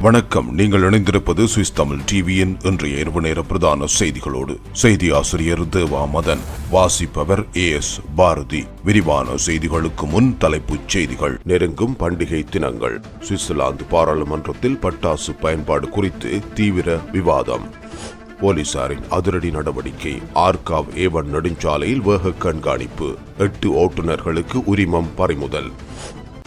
வணக்கம். நீங்கள் இணைந்திருப்பது சுவிஸ் தமிழ் டிவியின் இன்றைய இரவு நேர பிரதான செய்திகளோடு. செய்தி ஆசிரியர் தேவா மதன் வாசிப்பவர் ஏ எஸ் பாரதி. விரிவான செய்திகளுக்கு முன் தலைப்புச் செய்திகள். நெருங்கும் பண்டிகை தினங்கள். சுவிட்சர்லாந்து பாராளுமன்றத்தில் பட்டாசு பயன்பாடு குறித்து தீவிர விவாதம். போலீசாரின் அதிரடி நடவடிக்கை. ஆர்காவ் ஏவன் நெடுஞ்சாலையில் வேக கண்காணிப்பு. எட்டு ஓட்டுநர்களுக்கு உரிமம் பறிமுதல்.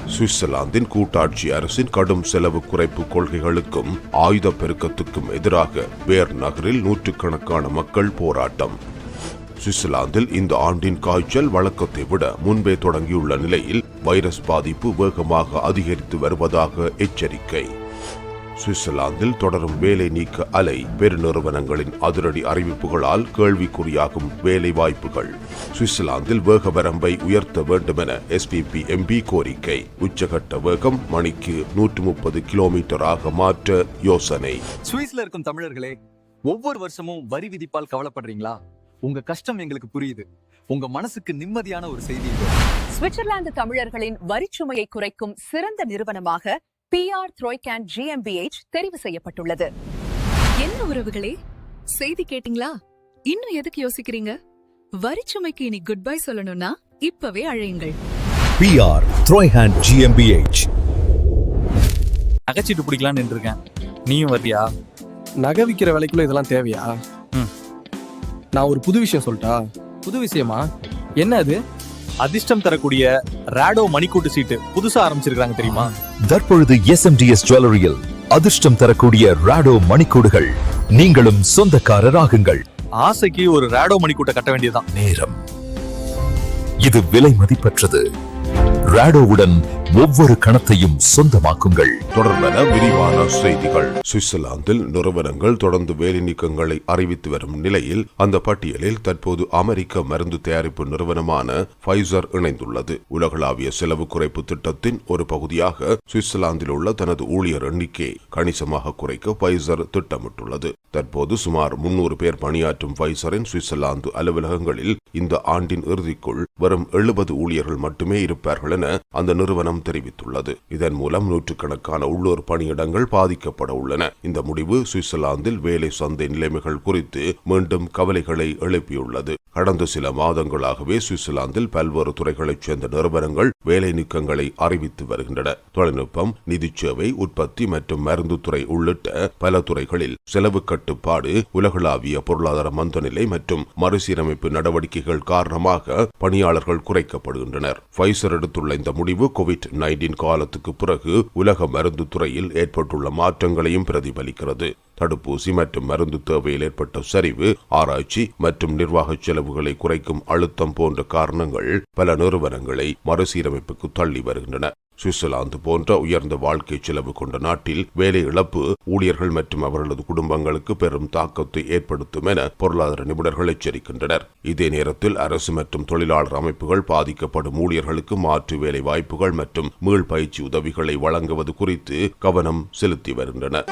சுவிட்சர்லாந்தின் கூட்டாட்சி அரசின் கடும் செலவு குறைப்பு கொள்கைகளுக்கும் ஆயுத பெருக்கத்துக்கும் எதிராக பேர் நகரில் நூற்றுக்கணக்கான மக்கள் போராட்டம். சுவிட்சர்லாந்தில் இந்த ஆண்டின் காய்ச்சல் வழக்கத்தை விட முன்பே தொடங்கியுள்ள நிலையில் வைரஸ் பாதிப்பு வேகமாக அதிகரித்து வருவதாக எச்சரிக்கை. சுவிட்சர்லாந்தில் தொடரும் வேலை நீக்க அலை பெருநிறுவனங்களின் அதிரடி அறிவிப்புகளால் கேள்விக்குறியாகும் வேலை வாய்ப்புகள் சுவிட்சர்லாந்தில் வேக வரம்பை உயர்த்த வேண்டுமென எஸ்பிபி எம்பி கோரிக்கை. உச்சகட்ட வேகம் மணிக்கு நூற்று முப்பது கிலோமீட்டராக மாற்ற யோசனை. சுவிஸ்ல இருக்கும் தமிழர்களே ஒவ்வொரு வருஷமும் வரி விதிப்பால் கவலைப்படுறீங்களா? உங்க கஷ்டம் எங்களுக்கு புரியுது. உங்க மனசுக்கு நிம்மதியான ஒரு செய்தி. சுவிட்சர்லாந்து தமிழர்களின் வரிச்சுமையை குறைக்கும் சிறந்த நிறுவனமாக பிஆர் த்ரோய்கேன் ஜிஎம்பிஎச் தெரிவு செய்யப்பட்டுள்ளது. என்ன உறவுகளே? செய்தி கேட்டிங்களா? இன்னும் எதுக்கு யோசிக்கிறீங்க? வரிச்சுமைக்கு இனி குட் பை சொல்லணும்னா இப்பவே அழையுங்கள். பிஆர் த்ரோய்ஹேண்ட் ஜிஎம்பிஎச் நகைச்சீட்டு பிடிக்கலான்னு இருக்கேன் நீயும் வர்றியா? நகை விற்கிற விலைக்குள்ள இதெல்லாம் தேவையா? ம். நான் ஒரு புது விஷயம் சொல்லட்டா புது விஷயமா? என்ன அது? அதிர்ஷ்டம் தரக்கூடிய ராடோ மணிக்கூட்டு சீட்டு புதுசா ஆரம்பிச்சிருக்காங்க தெரியுமா? தற்பொழுது எஸ்எம்டிஎஸ் ஜுவல்லரியில் அதிர்ஷ்டம் தரக்கூடிய ராடோ மணிக்கூடுகள். நீங்களும் சொந்தக்காரர் ஆகுங்கள் ஆசைக்கு ஒரு ராடோ மணிக்கூட்டை கட்ட வேண்டியதுதான். நேரம். இது விலை மதிப்பற்றது. ராடோவுடன் ஒவ்வொரு கணத்தையும் சொந்தமாக்குங்கள். தொடர்பென விரிவான செய்திகள். சுவிட்சர்லாந்தில் நிறுவனங்கள் தொடர்ந்து வேலை நீக்கங்களை அறிவித்து வரும் நிலையில் அந்த பட்டியலில் தற்போது அமெரிக்க மருந்து தயாரிப்பு நிறுவனமான பைசர் இணைந்துள்ளது. உலகளாவிய செலவு குறைப்பு திட்டத்தின் ஒரு பகுதியாக சுவிட்சர்லாந்தில் உள்ள தனது ஊழியர் எண்ணிக்கை கணிசமாக குறைக்க பைசர் திட்டமிட்டுள்ளது. தற்போது சுமார் முன்னூறு பேர் பணியாற்றும் பைசரின் சுவிட்சர்லாந்து அலுவலகங்களில் இந்த ஆண்டின் இறுதிக்குள் வரும் எழுபது ஊழியர்கள் மட்டுமே இருப்பார்கள் என அந்த நிறுவனம் தெரிவித்துள்ளது. இதன் மூலம் நூற்றுக்கணக்கான உள்ளூர் பணியிடங்கள் பாதிக்கப்பட உள்ளன. இந்த முடிவு சுவிட்சர்லாந்தில் வேலை சந்தை நிலைமைகள் குறித்து மீண்டும் கவலைகளை எழுப்பியுள்ளது. கடந்த சில மாதங்களாகவே சுவிட்சர்லாந்தில் பல்வேறு துறைகளைச் சேர்ந்த நிறுவனங்கள் வேலை நீக்கங்களை அறிவித்து வருகின்றன. தொழில்நுட்பம் நிதிச்சேவை உற்பத்தி மற்றும் மருந்து துறை உள்ளிட்ட பல துறைகளில் செலவு கட்டுப்பாடு உலகளாவிய பொருளாதார மந்தநிலை மற்றும் மறுசீரமைப்பு நடவடிக்கைகள் காரணமாக பணியாளர்கள் குறைக்கப்படுகின்றனர். பைசர் எடுத்துள்ள இந்த முடிவு கோவிட் நைன்டீன் காலத்துக்கு பிறகு உலக மருந்து துறையில் ஏற்பட்டுள்ள மாற்றங்களையும் பிரதிபலிக்கிறது. தடுப்பூசி மற்றும் மருந்து தேவையில் ஏற்பட்ட சரிவு ஆராய்ச்சி மற்றும் நிர்வாக செலவுகளை குறைக்கும் அழுத்தம் போன்ற காரணங்கள் பல நிறுவனங்களை மறுசீரமைப்புக்கு தள்ளி வருகின்றன. சுவிட்சர்லாந்து போன்ற உயர்ந்த வாழ்க்கை செலவு கொண்ட நாட்டில் வேலை இழப்பு ஊழியர்கள் மற்றும் அவர்களது குடும்பங்களுக்கு பெரும் தாக்கத்தை ஏற்படுத்தும் என பொருளாதார நிபுணர்கள் எச்சரிக்கின்றனர். இதே நேரத்தில் அரசு மற்றும் தொழிலாளர் அமைப்புகள் பாதிக்கப்படும் ஊழியர்களுக்கு மாற்று வேலை வாய்ப்புகள் மற்றும் மீள் பயிற்சி உதவிகளை வழங்குவது குறித்து கவனம் செலுத்தி வருகின்றன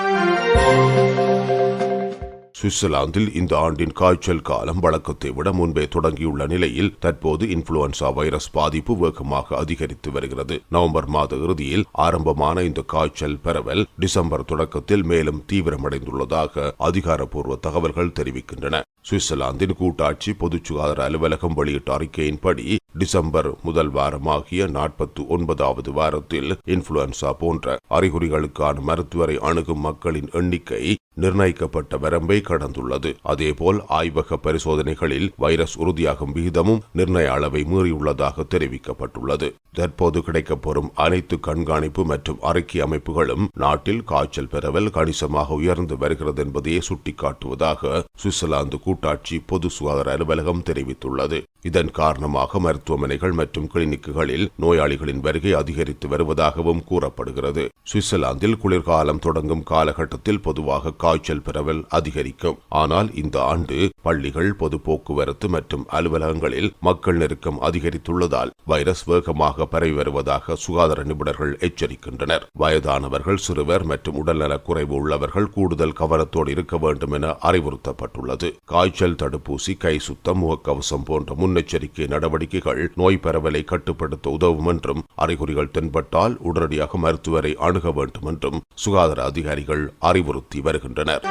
சுவிட்சர்லாந்தில் இந்த ஆண்டின் காய்ச்சல் காலம் வழக்கத்தை விட முன்பே தொடங்கியுள்ள நிலையில் தற்போது இன்ஃபுளுவன்சா வைரஸ் பாதிப்பு வேகமாக அதிகரித்து வருகிறது. நவம்பர் மாத இறுதியில் ஆரம்பமான இந்த காய்ச்சல் பரவல் டிசம்பர் தொடக்கத்தில் மேலும் தீவிரமடைந்துள்ளதாக அதிகாரப்பூர்வ தகவல்கள் தெரிவிக்கின்றன. சுவிட்சர்லாந்தின் கூட்டாட்சி பொது சுகாதார அலுவலகம் வெளியிட்ட அறிக்கையின்படி டிசம்பர் முதல் வாரமாகிய நாற்பத்தி ஒன்பதாவது வாரத்தில் இன்ஃபுளுன்சா போன்ற அறிகுறிகளுக்கான மருத்துவரை அணுகும் மக்களின் எண்ணிக்கை நிர்ணயிக்கப்பட்ட வரம்பை கடந்துள்ளது. அதேபோல் ஆய்வக பரிசோதனைகளில் வைரஸ் உறுதியாகும் விகிதமும் நிர்ணய அளவை மீறியுள்ளதாக தெரிவிக்கப்பட்டுள்ளது. தற்போது கிடைக்கப்பெறும் அனைத்து கண்காணிப்பு மற்றும் அறிக்கை அமைப்புகளும் நாட்டில் காய்ச்சல் பரவல் கணிசமாக உயர்ந்து வருகிறது என்பதையே சுட்டிக்காட்டுவதாக சுவிட்சர்லாந்து கூட்டாட்சி பொது சுகாதார அலுவலகம் தெரிவித்துள்ளது. இதன் காரணமாக மருத்துவமனைகள் மற்றும் கிளினிக்குகளில் நோயாளிகளின் வருகை அதிகரித்து வருவதாகவும் கூறப்படுகிறது. சுவிட்சர்லாந்தில் குளிர்காலம் தொடங்கும் காலகட்டத்தில் பொதுவாக காய்ச்சல் பரவல் அதிகரிக்கும். ஆனால் இந்த ஆண்டு பள்ளிகள் பொது போக்குவரத்து மற்றும் அலுவலகங்களில் மக்கள் நெருக்கம் அதிகரித்துள்ளதால் வைரஸ் வேகமாக பரவி வருவதாக சுகாதார நிபுணர்கள் எச்சரிக்கின்றனர். வயதானவர்கள் சிறுவர் மற்றும் உடல்நலக் குறைவு உள்ளவர்கள் கூடுதல் கவனத்தோடு இருக்க வேண்டும் என அறிவுறுத்தப்பட்டுள்ளது. காய்ச்சல் தடுப்பூசி கை சுத்தம் முகக்கவசம் போன்ற முன்னெச்சரிக்கை நடவடிக்கைகள் நோய் பரவலை கட்டுப்படுத்த உதவும் என்றும் அறிகுறிகள் தென்பட்டால் உடனடியாக மருத்துவரை அணுக வேண்டும் என்றும் சுகாதார அதிகாரிகள் அறிவுறுத்தி வருகின்றனர்.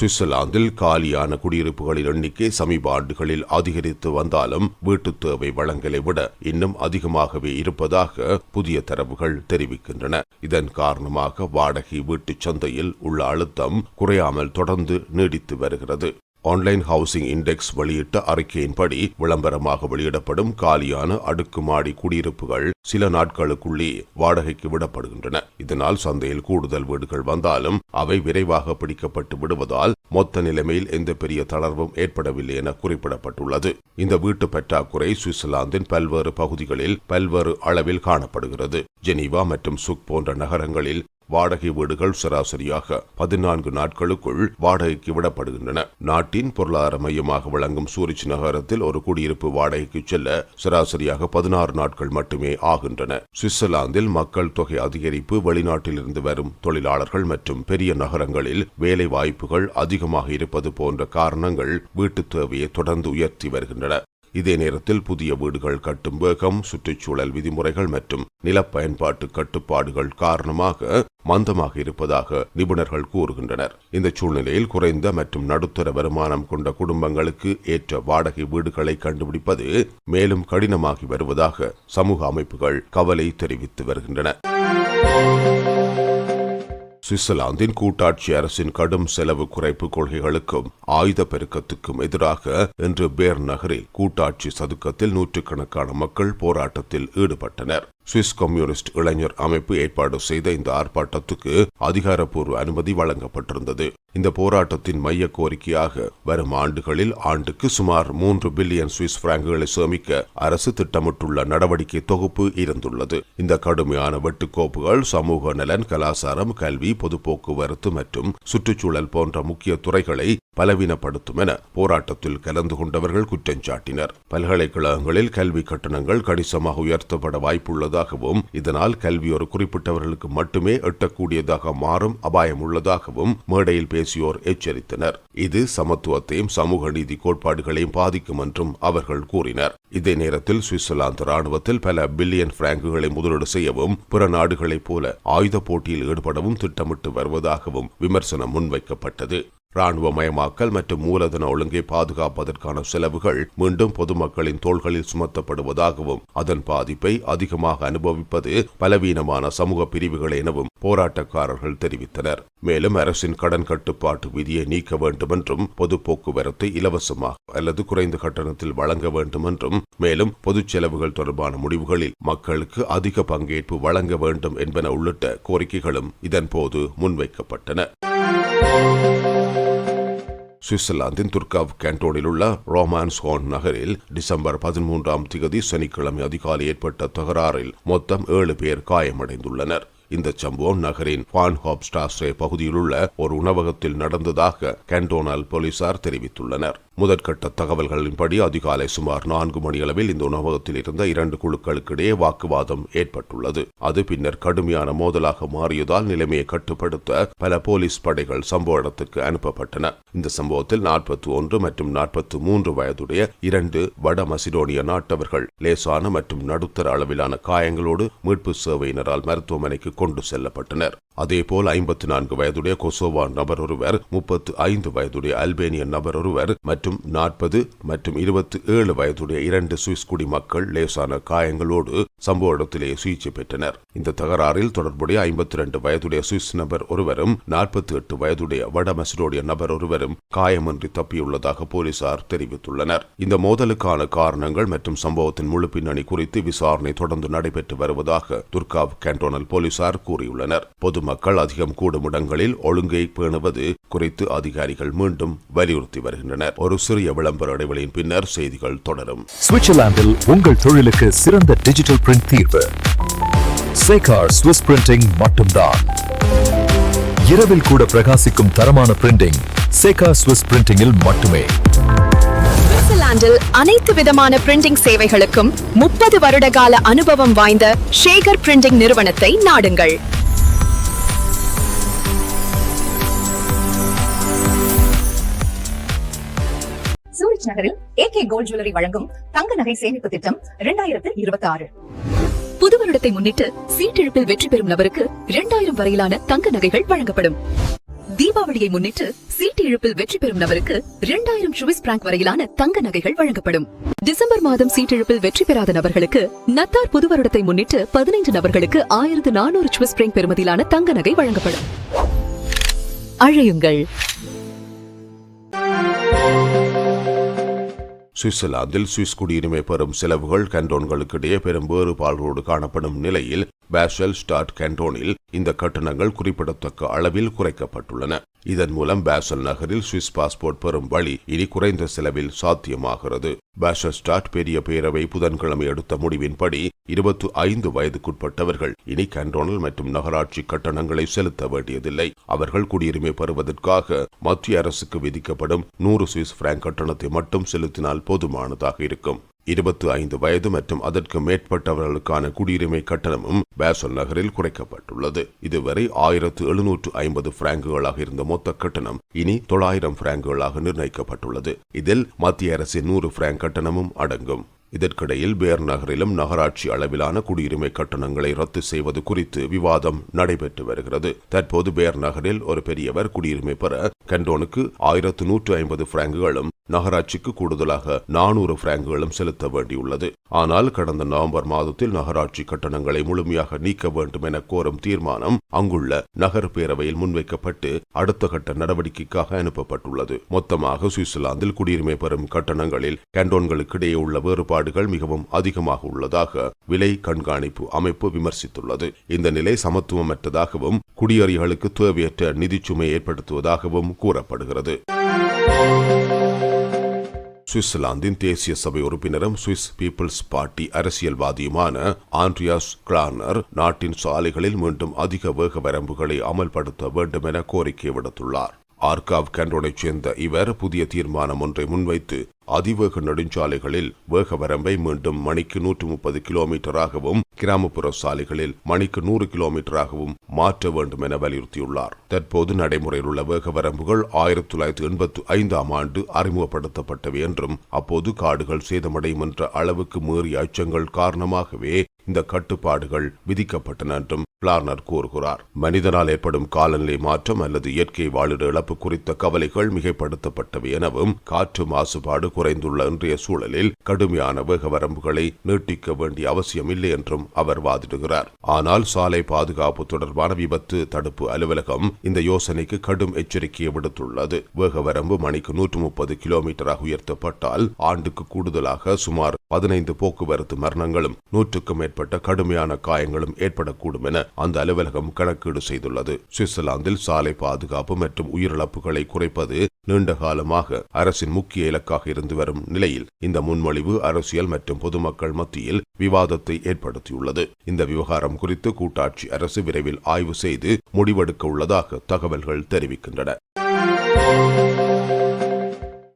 சுவிட்சர்லாந்தில் காலியான குடியிருப்புகளின் எண்ணிக்கை சமீப ஆண்டுகளில் அதிகரித்து வந்தாலும் வீட்டுத் தேவை வழங்கலை விட இன்னும் அதிகமாகவே இருப்பதாக புதிய தரவுகள் தெரிவிக்கின்றன. இதன் காரணமாக வாடகை வீட்டுச் சந்தையில் உள்ள அழுத்தம் குறையாமல் தொடர்ந்து நீடித்து வருகிறது. ஆன்லைன் ஹவுசிங் இண்டெக்ஸ் வெளியிட்ட அறிக்கையின்படி விளம்பரமாக வெளியிடப்படும் காலியான அடுக்குமாடி குடியிருப்புகள் சில நாட்களுக்குள்ளே வாடகைக்கு விடப்படுகின்றன. இதனால் சந்தையில் கூடுதல் வீடுகள் வந்தாலும் அவை விரைவாக பிடிக்கப்பட்டு விடுவதால் மொத்த நிலைமையில் எந்த பெரிய தளர்வும் ஏற்படவில்லை என குறிப்பிடப்பட்டுள்ளது. இந்த வீட்டு பற்றாக்குறை சுவிட்சர்லாந்தின் பல்வேறு பகுதிகளில் பல்வேறு அளவில் காணப்படுகிறது. ஜெனீவா மற்றும் சுக் போன்ற நகரங்களில் வாடகை வீடுகள் சராசரியாக பதினான்கு நாட்களுக்குள் வாடகைக்கு விடப்படுகின்றன. நாட்டின் பொருளாதார மையமாக விளங்கும் சூரிச் நகரத்தில் ஒரு குடியிருப்பு வாடகைக்கு செல்ல சராசரியாக பதினாறு நாட்கள் மட்டுமே ஆகின்றன. சுவிட்சர்லாந்தில் மக்கள் தொகை அதிகரிப்பு வெளிநாட்டிலிருந்து வரும் தொழிலாளர்கள் மற்றும் பெரிய நகரங்களில் வேலை வாய்ப்புகள் அதிகமாக இருப்பது போன்ற காரணங்கள் வீட்டுத் தேவையை தொடர்ந்து உயர்த்தி வருகின்றன. இதே நேரத்தில் புதிய வீடுகள் கட்டும் வேகம் சுற்றுச்சூழல் விதிமுறைகள் மற்றும் நிலப்பயன்பாட்டு கட்டுப்பாடுகள் காரணமாக மந்தமாக இருப்பதாக நிபுணர்கள் கூறுகின்றனர். இந்த சூழ்நிலையில் குறைந்த மற்றும் நடுத்தர வருமானம் கொண்ட குடும்பங்களுக்கு ஏற்ற வாடகை வீடுகளை கண்டுபிடிப்பது மேலும் கடினமாகி வருவதாக சமூக அமைப்புகள் கவலை தெரிவித்து வருகின்றன. சுவிட்சர்லாந்தின் கூட்டாட்சி அரசின் கடும் செலவு குறைப்பு கொள்கைகளுக்கும் ஆயுத பெருக்கத்துக்கும் எதிராக இன்று பேர் நகரில் கூட்டாட்சி சதுக்கத்தில் நூற்றுக்கணக்கான மக்கள் போராட்டத்தில் ஈடுபட்டனர். சுவிஸ் கம்யூனிஸ்ட் இளைஞர் அமைப்பு ஏற்பாடு செய்த இந்த ஆர்ப்பாட்டத்துக்கு அதிகாரப்பூர்வ அனுமதி வழங்கப்பட்டிருந்தது. இந்த போராட்டத்தின் மைய கோரிக்கையாக வரும் ஆண்டுகளில் ஆண்டுக்கு சுமார் மூன்று பில்லியன் சுவிஸ் பிராங்குகளை சேமிக்க அரசு திட்டமிட்டுள்ள நடவடிக்கை தொகுப்பு இருந்துள்ளது. இந்த கடுமையான வெட்டுக்கோப்புகள் சமூக நலன் கலாச்சாரம் கல்வி பொது போக்குவரத்து மற்றும் சுற்றுச்சூழல் போன்ற முக்கிய துறைகளை பலவீனப்படுத்தும் என போராட்டத்தில் கலந்து கொண்டவர்கள் குற்றஞ்சாட்டினர் பல்கலைக்கழகங்களில் கல்வி கட்டணங்கள் கணிசமாக உயர்த்தப்பட வாய்ப்புள்ளது. உள்ளதாகவும் இதனால் கல்வி ஒரு குறிப்பிட்டவர்களுக்கு மட்டுமே எட்டக்கூடியதாக மாறும் அபாயம் உள்ளதாகவும் மேடையில் பேசியோர் எச்சரித்தனர். இது சமத்துவத்தையும் சமூக நீதி கோட்பாடுகளையும் பாதிக்கும் என்றும் அவர்கள் கூறினர். இதே நேரத்தில் சுவிட்சர்லாந்து ராணுவத்தில் பல பில்லியன் பிராங்குகளை முதலீடு செய்யவும் பிற நாடுகளைப் போல ஆயுத போட்டியில் ஈடுபடவும் திட்டமிட்டு வருவதாகவும் விமர்சனம் முன்வைக்கப்பட்டது. இராணுவமயமாக்கல் மற்றும் மூலதன ஒழுங்கை பாதுகாப்பதற்கான செலவுகள் மீண்டும் பொதுமக்களின் தோள்களில் சுமத்தப்படுவதாகவும் அதன் பாதிப்பை அதிகமாக அனுபவிப்பது பலவீனமான சமூக பிரிவுகள் எனவும் போராட்டக்காரர்கள் தெரிவித்தனர். மேலும் அரசின் கடன் கட்டுப்பாட்டு விதியை நீக்க வேண்டும் என்றும் பொது போக்குவரத்தை இலவசமாக அல்லது குறைந்த கட்டணத்தில் வழங்க வேண்டும் என்றும் மேலும் பொது செலவுகள் தொடர்பான முடிவுகளில் மக்களுக்கு அதிக பங்கேற்பு வழங்க வேண்டும் என்பன உள்ளிட்ட கோரிக்கைகளும் இதன்போது முன்வைக்கப்பட்டன. சுவிட்சர்லாந்தின் துர்காவ் கேண்டோனில் உள்ள ரோமான்ஸ் ஹோன் நகரில் டிசம்பர் பதிமூன்றாம் திகதி சனிக்கிழமை அதிகாலை ஏற்பட்ட தகராறில் மொத்தம் ஏழு பேர் காயமடைந்துள்ளனர். இந்த சம்பவம் நகரின் பான் ஹாப்ஸ்டாஸ்ரே பகுதியில் உள்ள ஒரு உணவகத்தில் நடந்ததாக கேண்டோனால் போலீசார் தெரிவித்துள்ளனர். முதற்கட்ட தகவல்களின்படி அதிகாலை சுமார் நான்கு மணியளவில் இந்த உணவகத்தில் இருந்த இரண்டு குழுக்களுக்கிடையே வாக்குவாதம் ஏற்பட்டுள்ளது. அது பின்னர் கடுமையான மோதலாக மாறியதால் நிலைமையை கட்டுப்படுத்த பல போலீஸ் படைகள் சம்பவ இடத்துக்கு அனுப்பப்பட்டன. இந்த சம்பவத்தில் நாற்பத்தி ஒன்று மற்றும் நாற்பத்தி மூன்று வயதுடைய இரண்டு வட மசிடோனிய நாட்டவர்கள் லேசான மற்றும் நடுத்தர அளவிலான காயங்களோடு மீட்பு சேவையினரால் மருத்துவமனைக்கு கொண்டு செல்லப்பட்டனர். அதேபோல் ஐம்பத்தி நான்கு வயதுடைய கொசோவா நபர் ஒருவர் முப்பத்து ஐந்து வயதுடைய அல்பேனிய நபர் ஒருவர் மற்றும் நாற்பது மற்றும் இருபத்தி ஏழு வயதுடைய இரண்டு சுவிஸ் குடிமக்கள் லேசான காயங்களோடு சம்பவ இடத்திலேயே சிகிச்சை பெற்றனர். இந்த தகராறில் தொடர்புடைய ஐம்பத்தி இரண்டு வயதுடைய சுவிஸ் நபர் ஒருவரும் நாற்பத்தி எட்டு வயதுடைய வட மெசடோடிய நபர் ஒருவரும் காயமின்றி தப்பியுள்ளதாக போலீசார் தெரிவித்துள்ளனர். இந்த மோதலுக்கான காரணங்கள் மற்றும் சம்பவத்தின் முழு பின்னணி குறித்து விசாரணை தொடர்ந்து நடைபெற்று வருவதாக துர்காவ் கேண்டோனல் போலீசார் கூறியுள்ளனர். பொது பொதுமக்கள் அதிகம் கூடும் இடங்களில் ஒழுங்கை பேணுவது குறித்து அதிகாரிகள் மீண்டும் வலியுறுத்தி வருகின்றனர். ஒரு சிறிய விளம்பர இடைவெளியின் பின்னர் செய்திகள் தொடரும். சுவிட்சர்லாந்தில் உங்கள் தொழிலுக்கு சிறந்த டிஜிட்டல் பிரிண்ட் தீர்வு. சேகார் ஸ்விஸ் பிரிண்டிங் மட்டும்தான். இரவில் கூட பிரகாசிக்கும் தரமான பிரிண்டிங் சேகா ஸ்விஸ் பிரிண்டிங்கில் மட்டுமே. சுவிட்சர்லாந்தில் அனைத்து விதமான பிரிண்டிங் சேவைகளுக்கும் முப்பது வருட கால அனுபவம் வாய்ந்த ஷேகர் பிரிண்டிங் நிறுவனத்தை நாடுங்கள். சூரிச் நகரில் ஏகே கோல்ட் ஜுவல்லரி வழங்கும் தங்க நகை சேமிப்பு திட்டம் இரண்டாயிரத்து இருபத்தி ஆறு புது வருடத்தை முன்னிட்டு சீட்டெழுப்பில் வெற்றி பெறும் நபருக்கு இரண்டாயிரம் வரையிலான தங்க நகைகள் வழங்கப்படும். தீபாவளியை முன்னிட்டு சீட்டு இழுப்பில் வெற்றி பெறும் நபருக்கு இரண்டாயிரம் சுவிஸ் பிராங்க் வரையிலான தங்க நகைகள் வழங்கப்படும். டிசம்பர் மாதம் சீட்டிழுப்பில் வெற்றி பெறாத நபர்களுக்கு நத்தார் புது வருடத்தை முன்னிட்டு பதினைந்து நபர்களுக்கு ஆயிரத்து நானூறு சுவிஸ் பிராங்க் பெறுமதியிலான தங்க நகை வழங்கப்படும். அழையுங்கள். சுவிட்சர்லாந்தில் சுவிஸ் குடியுரிமை பெறும் செலவுகள் கண்டோன்களுக்கிடையே பெரும் வேறுபாடுகளோடு காணப்படும் நிலையில் பேஷல் ஸ்டாட் கேண்டோனில் இந்த கட்டணங்கள் குறிப்பிடத்தக்க அளவில் குறைக்கப்பட்டுள்ளன. இதன் மூலம் பேசல் நகரில் சுவிஸ் பாஸ்போர்ட் பெறும் வழி இனி குறைந்த செலவில் சாத்தியமாகிறது. பேஷல் ஸ்டார்ட் பெரிய பேரவை புதன்கிழமை எடுத்த முடிவின்படி இருபத்தி ஐந்து வயதுக்குட்பட்டவர்கள் இனி கண்டோனல் மற்றும் நகராட்சி கட்டணங்களை செலுத்த வேண்டியதில்லை. அவர்கள் குடியுரிமை பெறுவதற்காக மத்திய அரசுக்கு விதிக்கப்படும் நூறு சுவிஸ் பிராங்க் கட்டணத்தை மட்டும் செலுத்தினால் போதுமானதாக இருக்கும். இருபத்தி ஐந்து வயது மற்றும் அதற்கு மேற்பட்டவர்களுக்கான குடியுரிமை கட்டணமும் பேசல் நகரில் குறைக்கப்பட்டுள்ளது. இதுவரை ஆயிரத்து எழுநூற்று ஐம்பது பிராங்குகளாக இருந்த மொத்த கட்டணம் இனி தொள்ளாயிரம் பிராங்குகளாக நிர்ணயிக்கப்பட்டுள்ளது. இதில் மத்திய அரசின் நூறு பிராங்க் கட்டணமும் அடங்கும். இதற்கிடையில் பேர் நகரிலும் நகராட்சி அளவிலான குடியுரிமை கட்டணங்களை ரத்து செய்வது குறித்து விவாதம் நடைபெற்று வருகிறது. தற்போது பேர் நகரில் ஒரு பெரியவர் குடியுரிமை பெற கண்டோனுக்கு ஆயிரத்து நூற்று ஐம்பது பிராங்குகளும் நகராட்சிக்கு கூடுதலாக நானூறு பிராங்குகளும் செலுத்த வேண்டியுள்ளது. ஆனால் கடந்த நவம்பர் மாதத்தில் நகராட்சி கட்டணங்களை முழுமையாக நீக்க வேண்டும் என கோரும் தீர்மானம் அங்குள்ள நகர் பேரவையில் முன்வைக்கப்பட்டு அடுத்த கட்ட நடவடிக்கைக்காக அனுப்பப்பட்டுள்ளது. மொத்தமாக சுவிட்சர்லாந்தில் குடியுரிமை பெறும் கட்டணங்களில் கேண்டோன்களுக்கிடையே உள்ள வேறுபாடுகள் மிகவும் அதிகமாக உள்ளதாக விலை கண்காணிப்பு அமைப்பு விமர்சித்துள்ளது. இந்த நிலை சமத்துவமற்றதாகவும் குடியேறிகளுக்கு தேவையற்ற நிதிச்சுமை ஏற்படுத்துவதாகவும் கூறப்படுகிறது. சுவிட்சர்லாந்தின் தேசிய சபை உறுப்பினரும் சுவிஸ் பீப்புள்ஸ் பார்ட்டி அரசியல்வாதியுமான ஆண்ட்ரியாஸ் கிளார்னர் நாட்டின் சாலைகளில் மீண்டும் அதிக வேக வரம்புகளை அமல்படுத்த வேண்டும் என கோரிக்கை விடுத்துள்ளார். ஆர்காவ் கண்டோனைச் சேர்ந்த இவர் புதிய தீர்மானம் ஒன்றை முன்வைத்து அதிவேக நெடுஞ்சாலைகளில் வேக வரம்பை மீண்டும் மணிக்கு நூற்று முப்பது கிலோமீட்டராகவும் கிராமப்புற சாலைகளில் மணிக்கு நூறு கிலோமீட்டராகவும் மாற்ற வேண்டும் என வலியுறுத்தியுள்ளார். தற்போது நடைமுறையில் உள்ள வேக வரம்புகள் ஆயிரத்தி தொள்ளாயிரத்தி எண்பத்தி ஐந்தாம் ஆண்டு அறிமுகப்படுத்தப்பட்டவை என்றும் அப்போது காடுகள் சேதமடையும் என்ற அளவுக்கு மீறிய அச்சங்கள் காரணமாகவே இந்த கட்டுப்பாடுகள் விதிக்கப்பட்டன என்றும் பிளார்னர் கூறுகிறார். மனிதனால் ஏற்படும் காலநிலை மாற்றம் அல்லது இயற்கை வாழிட இழப்பு குறித்த கவலைகள் மிகைப்படுத்தப்பட்டவை எனவும் காற்று மாசுபாடு குறைந்துள்ள இன்றைய சூழலில் கடுமையான வேக வரம்புகளை நீட்டிக்க வேண்டிய அவசியம் இல்லை என்றும் அவர் வாதிடுகிறார். ஆனால் சாலை பாதுகாப்பு தொடர்பான விபத்து தடுப்பு அலுவலகம் இந்த யோசனைக்கு கடும் எச்சரிக்கையை விடுத்துள்ளது. வேக வரம்பு மணிக்கு நூற்று முப்பது கிலோமீட்டராக உயர்த்தப்பட்டால் ஆண்டுக்கு கூடுதலாக சுமார் பதினைந்து போக்குவரத்து மரணங்களும் நூற்றுக்கும் மேற்பட்ட கடுமையான காயங்களும் ஏற்படக்கூடும் என அந்த அலுவலகம் கணக்கீடு செய்துள்ளது. சுவிட்சர்லாந்தில் சாலை பாதுகாப்பு மற்றும் உயிரிழப்புகளை குறைப்பது நீண்ட காலமாக அரசின் முக்கிய இலக்காக இருந்து வரும் நிலையில் இந்த முன்மொழிவு அரசியல் மற்றும் பொதுமக்கள் மத்தியில் விவாதத்தை ஏற்படுத்தியுள்ளது. இந்த விவகாரம் குறித்து கூட்டாட்சி அரசு விரைவில் ஆய்வு செய்து முடிவெடுக்க உள்ளதாக தகவல்கள் தெரிவிக்கின்றன.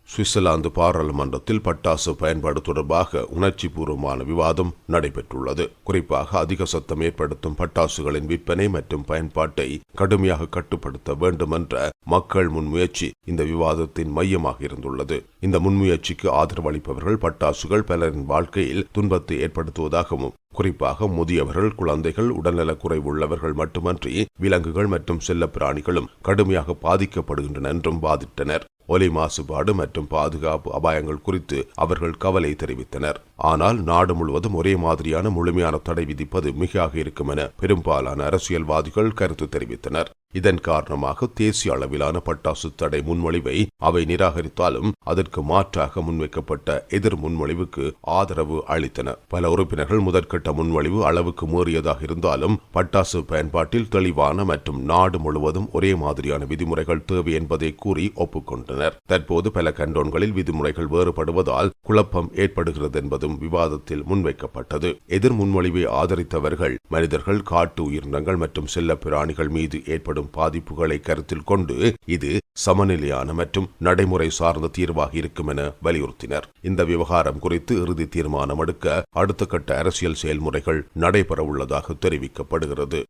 சுவிட்சர்லாந்து பாராளுமன்றத்தில் பட்டாசு பயன்பாடு தொடர்பாக உணர்ச்சி பூர்வமான விவாதம் நடைபெற்றுள்ளது. குறிப்பாக அதிக சத்தம் ஏற்படுத்தும் பட்டாசுகளின் விற்பனை மற்றும் பயன்பாட்டை கடுமையாக கட்டுப்படுத்த வேண்டும் என்ற மக்கள் முன்முயற்சி இந்த விவாதத்தின் மையமாக இருந்துள்ளது. இந்த முன்முயற்சிக்கு ஆதரவளிப்பவர்கள் பட்டாசுகள் பலரின் வாழ்க்கையில் துன்பத்தை ஏற்படுத்துவதாகவும் குறிப்பாக முதியவர்கள் குழந்தைகள் உடல்நலக் குறைவுள்ளவர்கள் மட்டுமன்றி விலங்குகள் மற்றும் செல்ல பிராணிகளும் கடுமையாக பாதிக்கப்படுகின்றன என்றும் வாதிட்டனர். ஒலி மாசுபாடு மற்றும் பாதுகாப்பு அபாயங்கள் குறித்து அவர்கள் கவலை தெரிவித்தனர். ஆனால் நாடு முழுவதும் ஒரே மாதிரியான முழுமையான தடை விதிப்பது மிகையாக இருக்கும் என பெரும்பாலான அரசியல்வாதிகள் கருத்து தெரிவித்தனர். இதன் காரணமாக தேசிய அளவிலான பட்டாசு தடை முன்மொழிவை அவை நிராகரித்தாலும் அதற்கு மாற்றாக முன்வைக்கப்பட்ட எதிர் முன்மொழிவுக்கு ஆதரவு அளித்தன. பல உறுப்பினர்கள் முதற்கட்ட முன்மொழிவு அளவுக்கு மீறியதாக இருந்தாலும் பட்டாசு பயன்பாட்டில் தெளிவான மற்றும் நாடு முழுவதும் ஒரே மாதிரியான விதிமுறைகள் தேவை என்பதை கூறி ஒப்புக்கொண்டனர். தற்போது பல கண்டோன்களில் விதிமுறைகள் வேறுபடுவதால் குழப்பம் ஏற்படுகிறது என்பதும் விவாதத்தில் முன்வைக்கப்பட்டது. எதிர் முன்மொழிவை ஆதரித்தவர்கள் மனிதர்கள் காட்டு உயிரினங்கள் மற்றும் செல்ல பிராணிகள் மீது ஏற்படும் பாதிப்புகளை கருத்தில் கொண்டு இது சமநிலையான மற்றும் நடைமுறை சார்ந்த தீர்வாக இருக்கும் என வலியுறுத்தினர். இந்த விவகாரம் குறித்து இறுதி தீர்மானம் எடுக்க அடுத்த கட்ட அரசியல் செயல்முறைகள் நடைபெற உள்ளதாக தெரிவிக்கப்படுகிறது.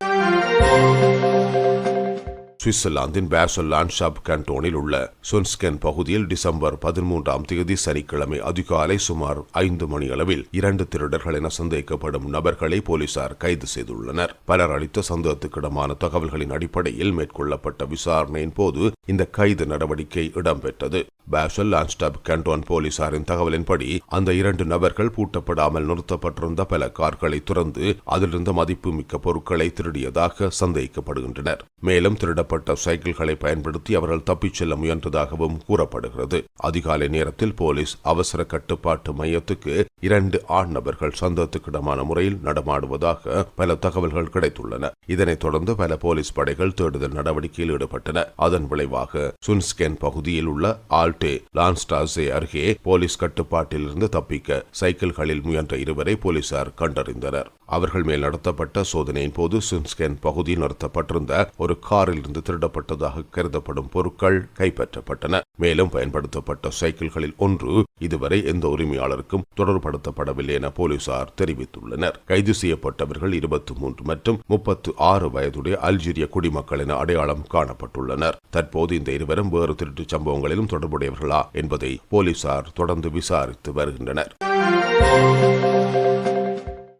சுவிட்சர்லாந்தின் பேசல் லாண்ட்ஷாப் கண்டோனில் உள்ள சுன்ஸ்கென் பகுதியில் டிசம்பர் பதிமூன்றாம் தேதி சனிக்கிழமை அதிகாலை சுமார் ஐந்து மணி அளவில் இரண்டு திருடர்கள் என சந்தேகிக்கப்படும் நபர்களை போலீசார் கைது செய்துள்ளனர். பலர் அளித்த சந்தேகத்துக்கிடமான தகவல்களின் அடிப்படையில் மேற்கொள்ளப்பட்ட விசாரணையின் போது இந்த கைது நடவடிக்கை இடம்பெற்றது. பேஷல் லான்ஸ்டப் கண்டோன் போலீசாரின் தகவலின்படி அந்த இரண்டு நபர்கள் பூட்டப்படாமல் நிறுத்தப்பட்டிருந்த பல கார்களை துறந்து அதிலிருந்த மதிப்புமிக்க பொருட்களை திருடியதாக சந்தேகிக்கப்படுகின்றனர் மேலும் திருட திருடப்பட்ட சைக்கிள்களை பயன்படுத்தி அவர்கள் தப்பிச் செல்ல முயன்றதாகவும் கூறப்படுகிறது. அதிகாலை நேரத்தில் போலீஸ் அவசர கட்டுப்பாட்டு மையத்துக்கு இரண்டு ஆண் நபர்கள் சந்தேகத்துக்கிடமான முறையில் நடமாடுவதாக பல தகவல்கள் கிடைத்துள்ளன. இதனைத் தொடர்ந்து பல போலீஸ் படைகள் தேடுதல் நடவடிக்கையில் ஈடுபட்டன. அதன் விளைவாக சுன்ஸ்கேன் பகுதியில் உள்ள ஆல்டே லான்ஸ்டாசே அருகே போலீஸ் கட்டுப்பாட்டிலிருந்து தப்பிக்க சைக்கிள்களில் முயன்ற இருவரை போலீசார் கண்டறிந்தனர். அவர்கள் மேல் நடத்தப்பட்ட சோதனையின் போது சுன்ஸ்கேன் பகுதியில் நிறுத்தப்பட்டிருந்த ஒரு காரில் இருந்து திருடப்பட்டதாக கருதப்படும் பொருட்கள் கைப்பற்றப்பட்டன. மேலும் பயன்படுத்தப்பட்ட சைக்கிள்களில் ஒன்று இதுவரை எந்த உரிமையாளருக்கும் தொடர்படுத்தப்படவில்லை என போலீசார் தெரிவித்துள்ளனர். கைது செய்யப்பட்டவர்கள் இருபத்தி மூன்று மற்றும் முப்பத்து ஆறு வயதுடைய அல்ஜீரிய குடிமக்கள் என அடையாளம் காணப்பட்டுள்ளனர். தற்போது இந்த இருவரும் வேறு திருட்டு சம்பவங்களிலும் தொடர்புடையவர்களா என்பதை போலீசார் தொடர்ந்து விசாரித்து வருகின்றனர்.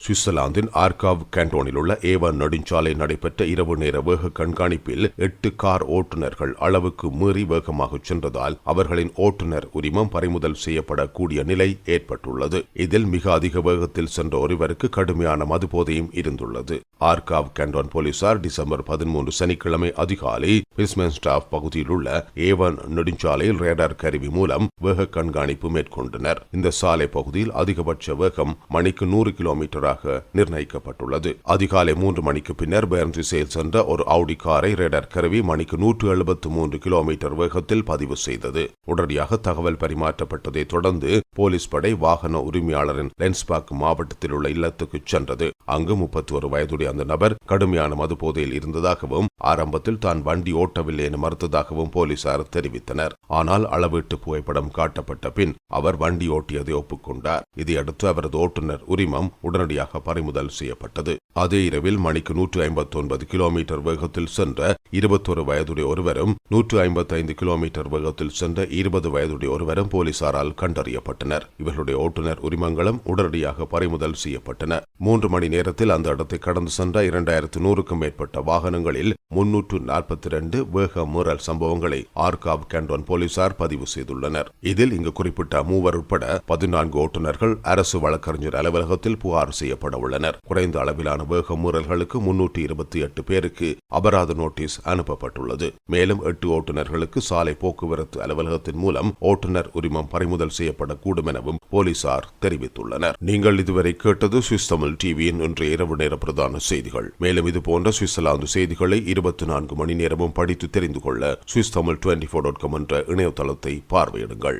சுவிட்சர்லாந்தின் ஆர்காவ் கேண்டோனில் உள்ள ஏவன் நெடுஞ்சாலை நடைபெற்ற இரவு நேர வேக கண்காணிப்பில் எட்டு கார் ஓட்டுநர்கள் அளவுக்கு மீறி வேகமாக சென்றதால் அவர்களின் ஓட்டுநர் உரிமம் பறிமுதல் செய்யப்படக்கூடிய நிலை ஏற்பட்டுள்ளது. இதில் மிக அதிக வேகத்தில் சென்ற ஒருவருக்கு கடுமையான மதுபோதையும் இருந்துள்ளது. ஆர்காவ் கேண்டோன் போலீசார் டிசம்பர் பதிமூன்று சனிக்கிழமை அதிகாலை பிஸ்மென்ஸ்டாப் பகுதியில் உள்ள ஏவன் நெடுஞ்சாலையில் ரேடார் கருவி மூலம் வேக கண்காணிப்பு மேற்கொண்டனர். இந்த சாலை பகுதியில் அதிகபட்ச வேகம் மணிக்கு நூறு கிலோமீட்டராக உள்ளதாக நிர்ணயிக்கப்பட்டுள்ளது. அதிகாலை மூன்று மணிக்கு பின்னர் பேர்ன் திசையில் சென்ற ஒரு ஆடி காரை ரேடர் கருவி மணிக்கு நூற்று எழுபத்து மூன்று கிலோமீட்டர் வேகத்தில் பதிவு செய்தது. உடனடியாக தகவல் பரிமாற்றப்பட்டதை தொடர்ந்து போலீஸ் படை வாகன உரிமையாளரின் லென்ஸ்பாக் மாவட்டத்தில் உள்ள இல்லத்துக்கு சென்றது. அங்கு முப்பத்தி ஒரு வயதுடைய அந்த நபர் கடுமையான மது போதையில் இருந்ததாகவும் ஆரம்பத்தில் தான் வண்டி ஓட்டவில்லை என மறுத்ததாகவும் போலீசார் தெரிவித்தனர். ஆனால் அளவீட்டு புகைப்படம் காட்டப்பட்ட பின் அவர் வண்டி ஓட்டியதை ஒப்புக்கொண்டார். இதையடுத்து அவரது ஓட்டுநர் உரிமம் உடனடியாக பறிமுதல் செய்யப்பட்டது. அதே இரவில் மணிக்கு நூற்று ஐம்பத்தி ஒன்பது கிலோமீட்டர் வேகத்தில் சென்ற இருபத்தொரு வயதுடைய ஒருவரும் நூற்று ஐம்பத்தைந்து கிலோமீட்டர் வேகத்தில் சென்ற இருபது வயதுடைய ஒருவரும் போலீசாரால் கண்டறியப்பட்டனர். இவர்களுடைய ஓட்டுநர் உரிமங்களும் உடனடியாக பறிமுதல் செய்யப்பட்டன. மூன்று மணி நேரத்தில் அந்த இடத்தை கடந்து சென்ற இரண்டாயிரத்து நூறுக்கும் மேற்பட்ட வாகனங்களில் முன்னூற்று நாற்பத்தி இரண்டு வேக மீறல் சம்பவங்களை ஆர்காப் கேண்டோன் போலீசார் பதிவு செய்துள்ளனர். இதில் இங்கு குறிப்பிட்ட மூவர் உட்பட பதினான்கு ஓட்டுநர்கள் அரசு வழக்கறிஞர் அலுவலகத்தில் புகார் செய்யப்பட உள்ளனர் குறைந்த அளவிலான வேக மீறல்களுக்கு முன்னூற்றி இருபத்தி எட்டு பேருக்கு அபராத நோட்டீஸ் அனுப்பப்பட்டுள்ளது. மேலும் எட்டு ஓட்டுநர்களுக்கு சாலை போக்குவரத்து அலுவலகத்தின் மூலம் ஓட்டுநர் உரிமம் பறிமுதல் செய்யப்படக்கூடும் எனவும் போலீசார் தெரிவித்துள்ளனர். நீங்கள் இதுவரை கேட்டது சுவிஸ் தமிழ் டிவியின் இன்றைய இரவு நேர பிரதான செய்திகள். மேலும் இது போன்ற சுவிட்சர்லாந்து செய்திகளை இருபத்தி நான்கு மணி நேரமும் படித்து தெரிந்து கொள்ள Swiss Tamil twenty four dot com என்ற இணையதளத்தை பார்வையிடுங்கள்.